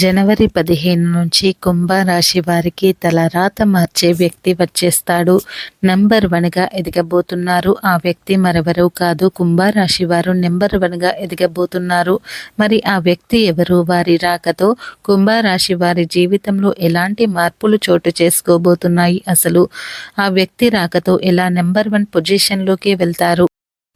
జనవరి పదిహేను నుంచి కుంభరాశి వారికి తల రాత మార్చే వ్యక్తి వచ్చేస్తాడు. నెంబర్ వన్గా ఎదగబోతున్నారు. ఆ వ్యక్తి మరెవరు కాదు. కుంభరాశి వారు నెంబర్ వన్గా ఎదగబోతున్నారు. మరి ఆ వ్యక్తి ఎవరు? వారి రాకతో కుంభరాశి వారి జీవితంలో ఎలాంటి మార్పులు చోటు చేసుకోబోతున్నాయి అసలు? ఆ వ్యక్తి రాకతో ఎలా నెంబర్ వన్ పొజిషన్లోకి వెళ్తారు?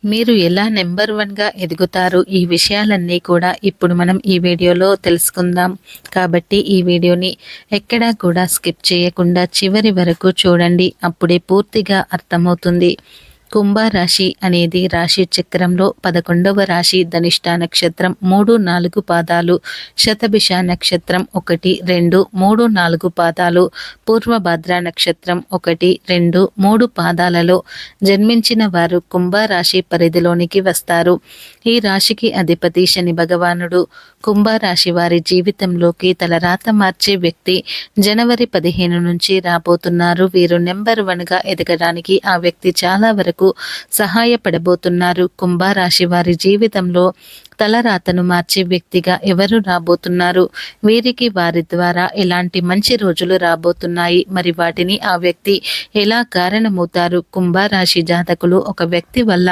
మీరు ఎలా నెంబర్ వన్గా ఎదుగుతారు ఈ విషయాలన్నీ కూడా ఇప్పుడు మనం ఈ వీడియోలో తెలుసుకుందాం. కాబట్టి ఈ వీడియోని ఎక్కడా కూడా స్కిప్ చేయకుండా చివరి వరకు చూడండి. అప్పుడే పూర్తిగా అర్థమవుతుంది. కుంభరాశి అనేది రాశి చక్రంలో పదకొండవ రాశి ధనిష్ట నక్షత్రం మూడు నాలుగు పాదాలు శతభిష నక్షత్రం ఒకటి రెండు మూడు నాలుగు పాదాలు పూర్వభద్ర నక్షత్రం ఒకటి రెండు మూడు పాదాలలో జన్మించిన వారు కుంభరాశి పరిధిలోనికి వస్తారు. ఈ రాశికి అధిపతి శని భగవానుడు. కుంభరాశి వారి జీవితంలోకి తల రాత మార్చే వ్యక్తి జనవరి పదిహేను నుంచి రాబోతున్నారు. వీరు నెంబర్ వన్గా ఎదగడానికి ఆ వ్యక్తి చాలా వరకు సహాయపడబోతున్నారు. కుంభరాశి వారి జీవితంలో తలరాతను మార్చే వ్యక్తిగా ఎవరు రాబోతున్నారు? వీరికి వారి ద్వారా ఎలాంటి మంచి రోజులు రాబోతున్నాయి? మరి వాటిని ఆ వ్యక్తి ఎలా కారణమవుతారు? కుంభరాశి జాతకులు ఒక వ్యక్తి వల్ల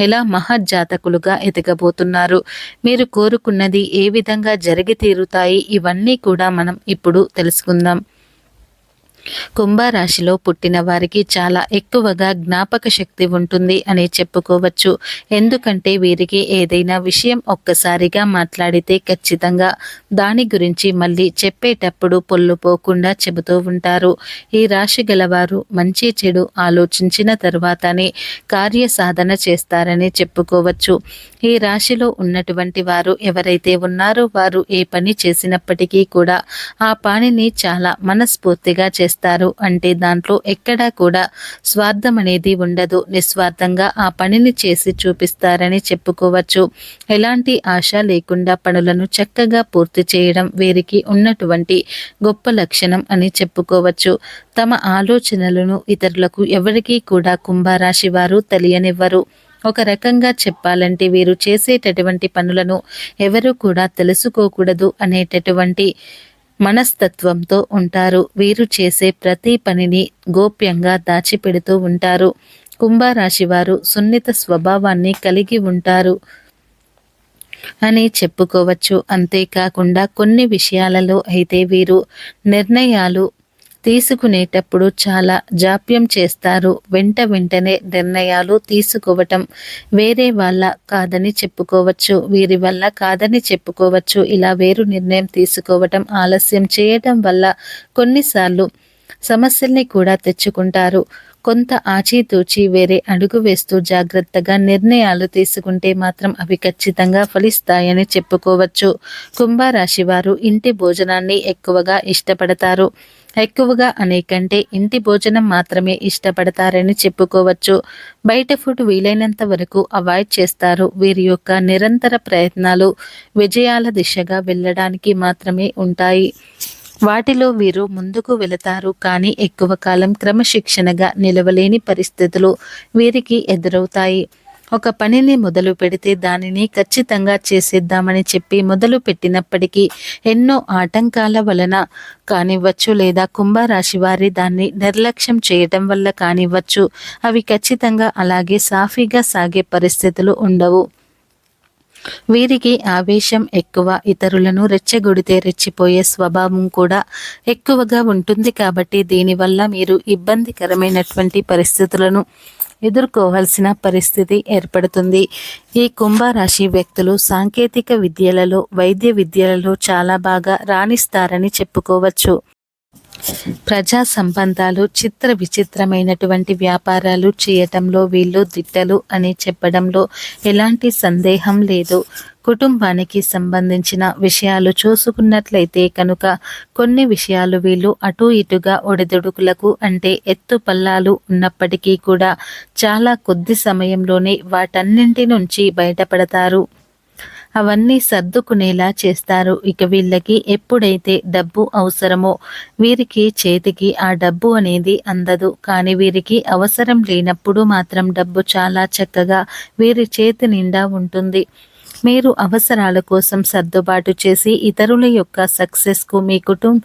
ఎలా మహజ్జాతకులుగా ఎదగబోతున్నారు? మీరు కోరుకున్నది ఏ విధంగా జరిగి తీరుతాయి? ఇవన్నీ కూడా మనం ఇప్పుడు తెలుసుకుందాం. కుంభరాశిలో పుట్టిన వారికి చాలా ఎక్కువగా జ్ఞాపక శక్తి ఉంటుంది అని చెప్పుకోవచ్చు. ఎందుకంటే వీరికి ఏదైనా విషయం ఒక్కసారిగా మాట్లాడితే ఖచ్చితంగా దాని గురించి మళ్ళీ చెప్పేటప్పుడు పొల్లు పోకుండా చెబుతూ ఉంటారు. ఈ రాశి గలవారు మంచి చెడు ఆలోచించిన తర్వాతనే కార్యసాధన చేస్తారని చెప్పుకోవచ్చు. ఈ రాశిలో ఉన్నటువంటి వారు ఎవరైతే ఉన్నారో వారు ఏ పని చేసినప్పటికీ కూడా ఆ పనిని చాలా మనస్ఫూర్తిగా చేస్తారు. చేస్తారు. అంటే దాంట్లో ఎక్కడా కూడా స్వార్థం అనేది ఉండదు. నిస్వార్థంగా ఆ పనిని చేసి చూపిస్తారని చెప్పుకోవచ్చు. ఎలాంటి ఆశ లేకుండా పనులను చక్కగా పూర్తి చేయడం వీరికి ఉన్నటువంటి గొప్ప లక్షణం అని చెప్పుకోవచ్చు. తమ ఆలోచనలను ఇతరులకు ఎవరికీ కూడా కుంభరాశి వారు తెలియనివ్వరు. ఒక రకంగా చెప్పాలంటే వీరు చేసేటటువంటి పనులను ఎవరు కూడా తెలుసుకోకూడదు అనేటటువంటి మనస్తత్వంతో ఉంటారు. వీరు చేసే ప్రతి పనిని గోప్యంగా దాచిపెడుతూ ఉంటారు. కుంభరాశి వారు సున్నిత స్వభావాన్ని కలిగి ఉంటారు అని చెప్పుకోవచ్చు. అంతేకాకుండా కొన్ని విషయాలలో అయితే వీరు నిర్ణయాలు తీసుకునేటప్పుడు చాలా జాప్యం చేస్తారు. వెంట వెంటనే నిర్ణయాలు తీసుకోవటం వేరే వాళ్ళ కాదని చెప్పుకోవచ్చు. వీరి వల్ల కాదని చెప్పుకోవచ్చు. ఇలా వేరు నిర్ణయం తీసుకోవటం ఆలస్యం చేయటం వల్ల కొన్నిసార్లు సమస్యల్ని కూడా తెచ్చుకుంటారు. కొంత ఆచితూచి వేరే అడుగు వేస్తూ జాగ్రత్తగా నిర్ణయాలు తీసుకుంటే మాత్రం అవి ఖచ్చితంగా ఫలిస్తాయని చెప్పుకోవచ్చు. కుంభరాశి వారు ఇంటి భోజనాన్ని ఎక్కువగా ఇష్టపడతారు. ఎక్కువగా అనేకంటే ఇంటి భోజనం మాత్రమే ఇష్టపడతారని చెప్పుకోవచ్చు. బయట ఫుడ్ వీలైనంత వరకు అవాయిడ్ చేస్తారు. వీరి యొక్క నిరంతర ప్రయత్నాలు విజయాల దిశగా వెళ్ళడానికి మాత్రమే ఉంటాయి. వాటిలో వీరు ముందుకు వెళతారు కానీ ఎక్కువ కాలం క్రమశిక్షణగా నిలవలేని పరిస్థితులు వీరికి ఎదురవుతాయి. ఒక పనిని మొదలు పెడితే దానిని ఖచ్చితంగా చేసేద్దామని చెప్పి మొదలు పెట్టినప్పటికీ ఎన్నో ఆటంకాల వలన కానివ్వచ్చు లేదా కుంభరాశి వారి దాన్ని నిర్లక్ష్యం చేయటం వల్ల కానివ్వచ్చు అవి ఖచ్చితంగా అలాగే సాఫీగా సాగే పరిస్థితులు ఉండవు. వీరికి ఆవేశం ఎక్కువ ఇతరులను రెచ్చగొడితే రెచ్చిపోయే స్వభావం కూడా ఎక్కువగా ఉంటుంది కాబట్టి దీనివల్ల మీరు ఇబ్బందికరమైనటువంటి పరిస్థితులను ఎదుర్కోవాల్సిన పరిస్థితి ఏర్పడుతుంది. ఈ కుంభరాశి వ్యక్తులు సాంకేతిక విద్యలలో వైద్య విద్యలలో చాలా బాగా రాణిస్తారని చెప్పుకోవచ్చు. ప్రజా సంబంధాలు చిత్ర విచిత్రమైనటువంటి వ్యాపారాలు చేయటంలో వీళ్ళు దిట్టలు అని చెప్పడంలో ఎలాంటి సందేహం లేదు. కుటుంబానికి సంబంధించిన విషయాలు చూసుకున్నట్లయితే కనుక కొన్ని విషయాలు వీళ్ళు అటు ఇటుగా ఒడిదుడుకులకు అంటే ఎత్తు పల్లాలు ఉన్నప్పటికీ కూడా చాలా కొద్ది సమయంలోనే వాటన్నింటి నుంచి బయటపడతారు. అవన్నీ సర్దుకునేలా చేస్తారు. ఇక వీళ్ళకి ఎప్పుడైతే డబ్బు అవసరమో వీరికి చేతికి ఆ డబ్బు అనేది అందదు. కానీ వీరికి అవసరం లేనప్పుడు మాత్రం డబ్బు చాలా చక్కగా వీరి చేతి నిండా ఉంటుంది. మీరు అవసరాల కోసం సర్దుబాటు చేసి ఇతరుల యొక్క సక్సెస్కు మీ కుటుంబ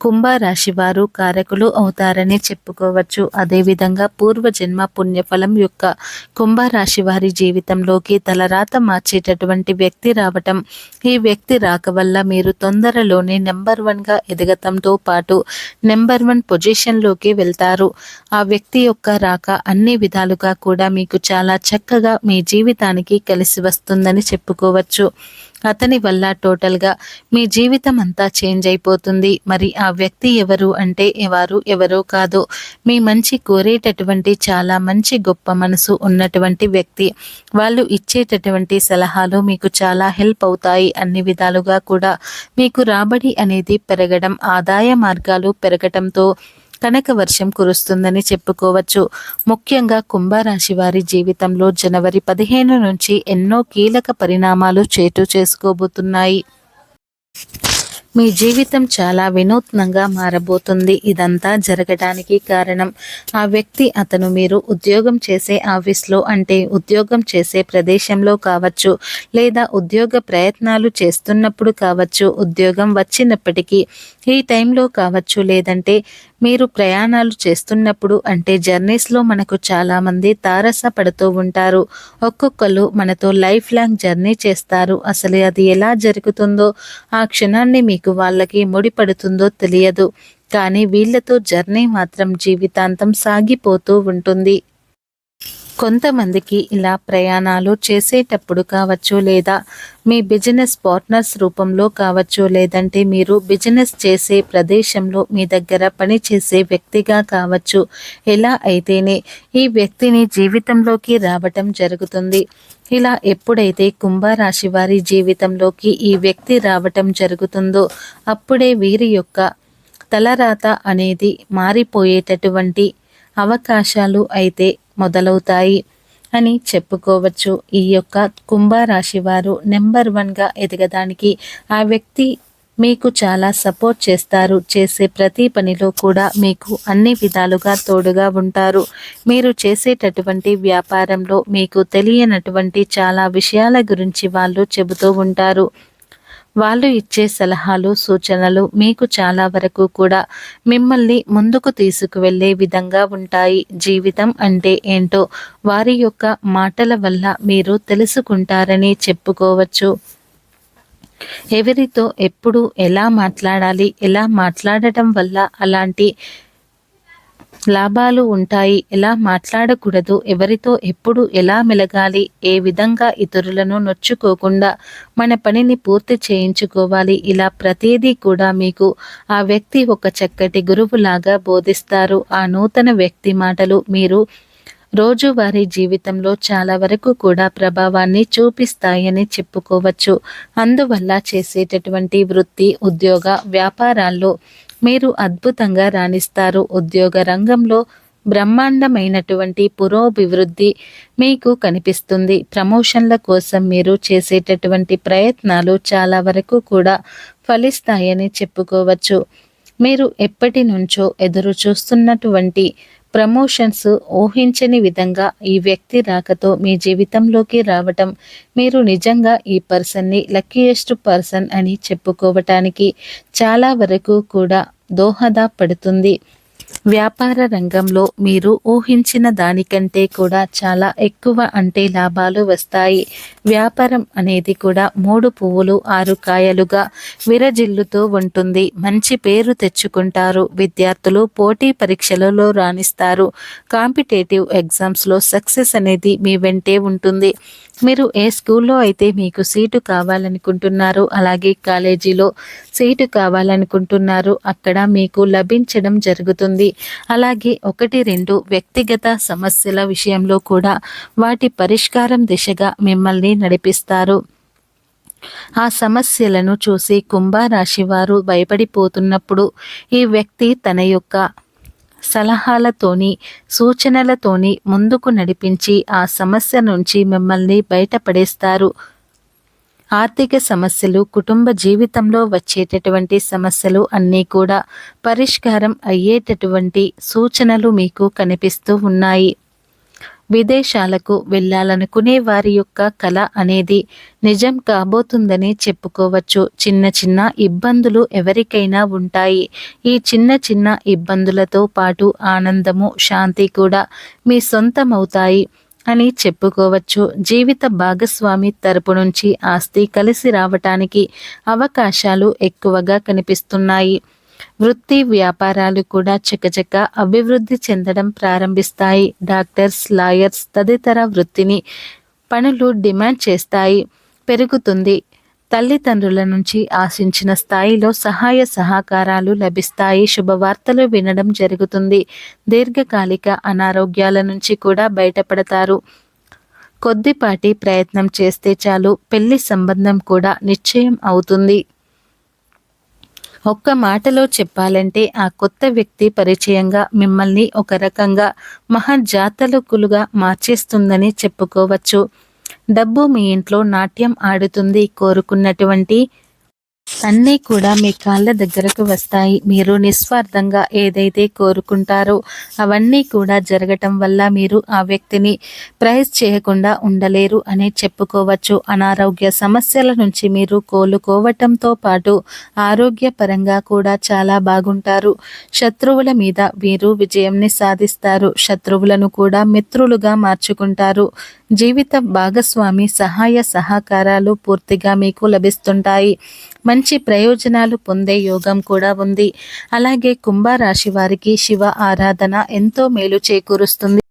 కుంభరాశి వారు కారకులు అవుతారని చెప్పుకోవచ్చు. అదేవిధంగా పూర్వజన్మ పుణ్యఫలం యొక్క కుంభరాశి వారి జీవితంలోకి తలరాత మార్చేటటువంటి వ్యక్తి రావటం. ఈ వ్యక్తి రాక వల్ల మీరు తొందరలోనే నెంబర్ వన్గా ఎదగటంతో పాటు నెంబర్ వన్ పొజిషన్లోకి వెళ్తారు. ఆ వ్యక్తి యొక్క రాక అన్ని విధాలుగా కూడా మీకు చాలా చక్కగా మీ జీవితానికి కలిసి వస్తుందని చెప్పుకోవచ్చు. అతని వల్ల టోటల్గా మీ జీవితం అంతా చేంజ్ అయిపోతుంది. మరి ఆ వ్యక్తి ఎవరు అంటే వారు ఎవరో కాదు మీ మంచి కోరేటటువంటి చాలా మంచి గొప్ప మనసు ఉన్నటువంటి వ్యక్తి. వాళ్ళు ఇచ్చేటటువంటి సలహాలు మీకు చాలా హెల్ప్ అవుతాయి. అన్ని విధాలుగా కూడా మీకు రాబడి అనేది పెరగడం ఆదాయ మార్గాలు పెరగటంతో కనక వర్షం కురుస్తుందని చెప్పుకోవచ్చు. ముఖ్యంగా కుంభరాశి వారి జీవితంలో జనవరి పదిహేను నుంచి ఎన్నో కీలక పరిణామాలు చేటు చేసుకోబోతున్నాయి. మీ జీవితం చాలా వినూత్నంగా మారబోతుంది. ఇదంతా జరగడానికి కారణం. ఆ వ్యక్తి అతను మీరు ఉద్యోగం చేసే ఆఫీస్లో అంటే ఉద్యోగం చేసే ప్రదేశంలో కావచ్చు లేదా ఉద్యోగ ప్రయత్నాలు చేస్తున్నప్పుడు కావచ్చు ఉద్యోగం వచ్చినప్పటికీ ఈ టైంలో కావచ్చు లేదంటే మీరు ప్రయాణాలు చేస్తున్నప్పుడు అంటే జర్నీస్లో మనకు చాలామంది తారస పడుతూ ఉంటారు. ఒక్కొక్కరు మనతో లైఫ్ లాంగ్ జర్నీ చేస్తారు. అసలు అది ఎలా జరుగుతుందో ఆ క్షణాన్ని మీకు వాళ్ళకి ముడిపడుతుందో తెలియదు. కానీ వీళ్ళతో జర్నీ మాత్రం జీవితాంతం సాగిపోతూ ఉంటుంది. కొంతమందికి ఇలా ప్రయాణాలు చేసేటప్పుడు కావచ్చు లేదా మీ బిజినెస్ పార్ట్నర్స్ రూపంలో కావచ్చు లేదంటే మీరు బిజినెస్ చేసే ప్రదేశంలో మీ దగ్గర పని చేసే వ్యక్తిగా కావచ్చు. ఎలా అయితేనే ఈ వ్యక్తిని జీవితంలోకి రావటం జరుగుతుంది. ఇలా ఎప్పుడైతే కుంభరాశి వారి జీవితంలోకి ఈ వ్యక్తి రావటం జరుగుతుందో అప్పుడే వీరి యొక్క తలరాత అనేది మారిపోయేటటువంటి అవకాశాలు అయితే మొదలవుతాయి అని చెప్పుకోవచ్చు. ఈ యొక్క కుంభరాశి వారు నెంబర్ వన్గా ఎదగడానికి ఆ వ్యక్తి మీకు చాలా సపోర్ట్ చేస్తారు చేసే ప్రతి పనిలో కూడా మీకు అన్ని విధాలుగా తోడుగా ఉంటారు. మీరు చేసేటటువంటి వ్యాపారంలో మీకు తెలియనటువంటి చాలా విషయాల గురించి వాళ్ళు చెబుతూ ఉంటారు. వాళ్ళు ఇచ్చే సలహాలు సూచనలు మీకు చాలా వరకు కూడా మిమ్మల్ని ముందుకు తీసుకువెళ్ళే విధంగా ఉంటాయి. జీవితం అంటే ఏంటో వారి యొక్క మాటల వల్ల మీరు తెలుసుకుంటారని చెప్పుకోవచ్చు. ఎవరితో ఎప్పుడు ఎలా మాట్లాడాలి ఎలా మాట్లాడటం వల్ల అలాంటి లాభాలు ఉంటాయి ఎలా మాట్లాడకూడదు ఎవరితో ఎప్పుడు ఎలా మెలగాలి ఏ విధంగా ఇతరులను నొచ్చుకోకుండా మన పనిని పూర్తి చేయించుకోవాలి ఇలా ప్రతిదీ కూడా మీకు ఆ వ్యక్తి ఒక చక్కటి గురువులాగా బోధిస్తారు. ఆ నూతన వ్యక్తి మాటలు మీరు రోజువారీ జీవితంలో చాలా వరకు కూడా ప్రభావాన్ని చూపిస్తాయని చెప్పుకోవచ్చు. అందువల్ల చేసేటటువంటి వృత్తి ఉద్యోగ వ్యాపారాల్లో మీరు అద్భుతంగా రాణిస్తారు. ఉద్యోగ రంగంలో బ్రహ్మాండమైనటువంటి పురోభివృద్ధి మీకు కనిపిస్తుంది. ప్రమోషన్ల కోసం మీరు చేసేటటువంటి ప్రయత్నాలు చాలా వరకు కూడా ఫలిస్తాయని చెప్పుకోవచ్చు. మీరు ఎప్పటి నుంచో ఎదురు చూస్తున్నటువంటి ప్రమోషన్స్ ఊహించని విధంగా ఈ వ్యక్తి రాకతో మీ జీవితంలోకి రావటం. మీరు నిజంగా ఈ పర్సన్ని లక్కీయెస్ట్ పర్సన్ అని చెప్పుకోవటానికి చాలా వరకు కూడా దోహదపడుతుంది. వ్యాపార రంగంలో మీరు ఊహించిన దానికంటే కూడా చాలా ఎక్కువ అంటే లాభాలు వస్తాయి. వ్యాపారం అనేది కూడా మూడు పువ్వులు ఆరు కాయలుగా విరజిల్లుతూ ఉంటుంది. మంచి పేరు తెచ్చుకుంటారు. విద్యార్థులు పోటీ పరీక్షలలో రాణిస్తారు. కాంపిటేటివ్ ఎగ్జామ్స్లో సక్సెస్ అనేది మీ వెంటే ఉంటుంది. మీరు ఏ స్కూల్లో అయితే మీకు సీటు కావాలనుకుంటున్నారు అలాగే కాలేజీలో సీటు కావాలనుకుంటున్నారు అక్కడ మీకు లభించడం జరుగుతుంది. అలాగే ఒకటి రెండు వ్యక్తిగత సమస్యల విషయంలో కూడా వాటి పరిష్కారం దిశగా మిమ్మల్ని నడిపిస్తారు. ఆ సమస్యలను చూసి కుంభరాశి వారు భయపడిపోతున్నప్పుడు ఈ వ్యక్తి తన యొక్క సలహాలతోని సూచనలతోని ముందుకు నడిపించి ఆ సమస్య నుంచి మిమ్మల్ని బయటపడేస్తారు. ఆర్థిక సమస్యలు కుటుంబ జీవితంలో వచ్చేటటువంటి సమస్యలు అన్నీ కూడా పరిష్కారం అయ్యేటటువంటి సూచనలు మీకు కనిపిస్తూ ఉన్నాయి. విదేశాలకు వెళ్ళాలనుకునే వారి యొక్క కళ అనేది నిజం కాబోతుందని చెప్పుకోవచ్చు. చిన్న చిన్న ఇబ్బందులు ఎవరికైనా ఉంటాయి. ఈ చిన్న చిన్న ఇబ్బందులతో పాటు ఆనందము శాంతి కూడా మీ సొంతమవుతాయి అని చెప్పుకోవచ్చు. జీవిత భాగస్వామి తరపు నుంచి ఆస్తి కలిసి రావటానికి అవకాశాలు ఎక్కువగా కనిపిస్తున్నాయి. వృత్తి వ్యాపారాలు కూడా చకచక అభివృద్ధి చెందడం ప్రారంభిస్తాయి. డాక్టర్స్ లాయర్స్ తదితర వృత్తిని పనులు డిమాండ్ చేస్తాయి. పెరుగుతుంది. తల్లిదండ్రుల నుంచి ఆశించిన స్థాయిలో సహాయ సహకారాలు లభిస్తాయి. శుభవార్తలు వినడం జరుగుతుంది. దీర్ఘకాలిక అనారోగ్యాల నుంచి కూడా బయటపడతారు. కొద్దిపాటి ప్రయత్నం చేస్తే చాలు. పెళ్ళి సంబంధం కూడా నిశ్చయం అవుతుంది. ఒక్క మాటలో చెప్పాలంటే ఆ కొత్త వ్యక్తి పరిచయంగా మిమ్మల్ని ఒక రకంగా మహాజాతలకులుగా మార్చేస్తుందని చెప్పుకోవచ్చు. డబ్బు మీ ఇంట్లో నాట్యం ఆడుతుంది కోరుకున్నటువంటి అన్నీ కూడా మీ కాళ్ళ దగ్గరకు వస్తాయి. మీరు నిస్వార్థంగా ఏదైతే కోరుకుంటారో అవన్నీ కూడా జరగటం వల్ల మీరు ఆ వ్యక్తిని ప్రైజ్ చేయకుండా ఉండలేరు అని చెప్పుకోవచ్చు. అనారోగ్య సమస్యల నుంచి మీరు కోలుకోవటంతో పాటు ఆరోగ్యపరంగా కూడా చాలా బాగుంటారు. శత్రువుల మీద వీరు విజయంని సాధిస్తారు. శత్రువులను కూడా మిత్రులుగా మార్చుకుంటారు. జీవిత భాగస్వామి సహాయ సహకారాలు పూర్తిగా మీకు లభిస్తుంటాయి. మంచి ప్రయోజనాలు పొందే యోగం కూడా ఉంది. అలాగే కుంభరాశి వారికి శివ ఆరాధన ఎంతో మేలు చేకూరుస్తుంది.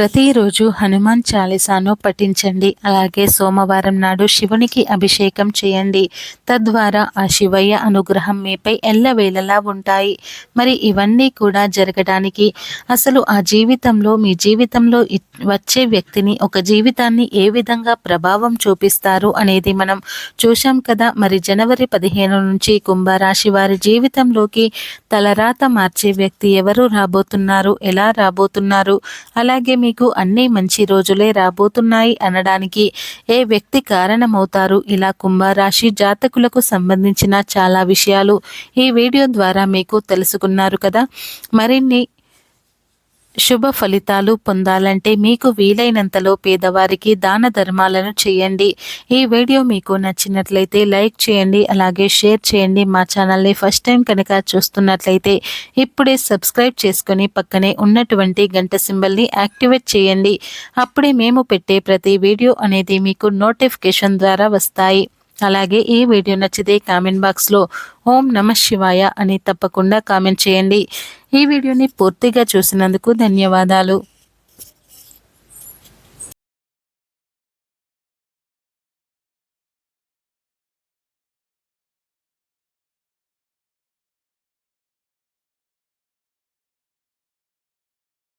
ప్రతిరోజు హనుమాన్ చాలీసాను పఠించండి. అలాగే సోమవారం నాడు శివునికి అభిషేకం చేయండి. తద్వారా ఆ శివయ్య అనుగ్రహం మీపై ఎల్లవేళలా ఉంటాయి. మరి ఇవన్నీ కూడా జరగడానికి అసలు ఆ జీవితంలో మీ జీవితంలో వచ్చే వ్యక్తిని ఒక జీవితాన్ని ఏ విధంగా ప్రభావం చూపిస్తారు అనేది మనం చూశాం కదా. మరి జనవరి పదిహేను నుంచి కుంభరాశి వారి జీవితంలోకి తలరాత మార్చే వ్యక్తి ఎవరు రాబోతున్నారు? ఎలా రాబోతున్నారు? అలాగే మీ మీకు అన్ని మంచి రోజులే రాబోతున్నాయి అనడానికి ఏ వ్యక్తి కారణమవుతారు? ఇలా కుంభరాశి జాతకులకు సంబంధించిన చాలా విషయాలు ఈ వీడియో ద్వారా మీకు తెలుసుకున్నారు కదా. మరిన్ని శుభ ఫలితాలు పొందాలంటే మీకు వీలైనంతలో పేదవారికి దాన ధర్మాలను చేయండి. ఈ వీడియో మీకు నచ్చినట్లయితే లైక్ చేయండి అలాగే షేర్ చేయండి. మా ఛానల్ని ఫస్ట్ టైం కనుక చూస్తున్నట్లయితే ఇప్పుడే సబ్స్క్రైబ్ చేసుకుని పక్కనే ఉన్నటువంటి గంట సింబల్ని యాక్టివేట్ చేయండి. అప్పుడే మేము పెట్టే ప్రతి వీడియో అనేది మీకు నోటిఫికేషన్ ద్వారా వస్తాయి. అలాగే ఈ వీడియో నచ్చితే కామెంట్ బాక్స్లో ఓం నమ శివాయ అని తప్పకుండా కామెంట్ చేయండి. ఈ వీడియోని పూర్తిగా చూసినందుకు ధన్యవాదాలు.